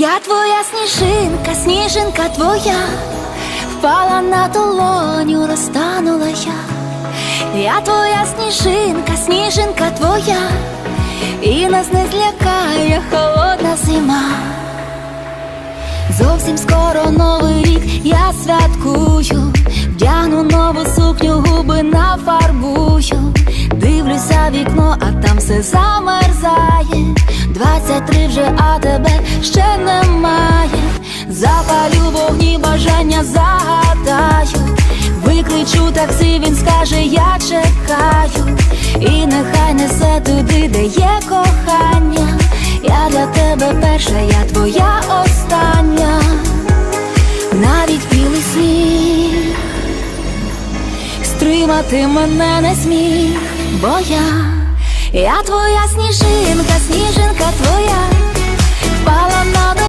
Я твоя сніжинка, сніжинка твоя, впала на долоню, розтанула я. Я твоя сніжинка, сніжинка твоя, і нас не злякає холодна зима. Зовсім скоро новий рік я святкую, вдягну нову сукню, губи нафарбую, дивлюся вікно, а все замерзає. 23 вже, а тебе ще немає. Запалю вогні, бажання загадаю. Викличу таксі, він скаже, я чекаю. І нехай несе туди, де є кохання. Я для тебе перша, я твоя остання. Навіть білий сніг стримати мене не зміг, бо я, я твоя впала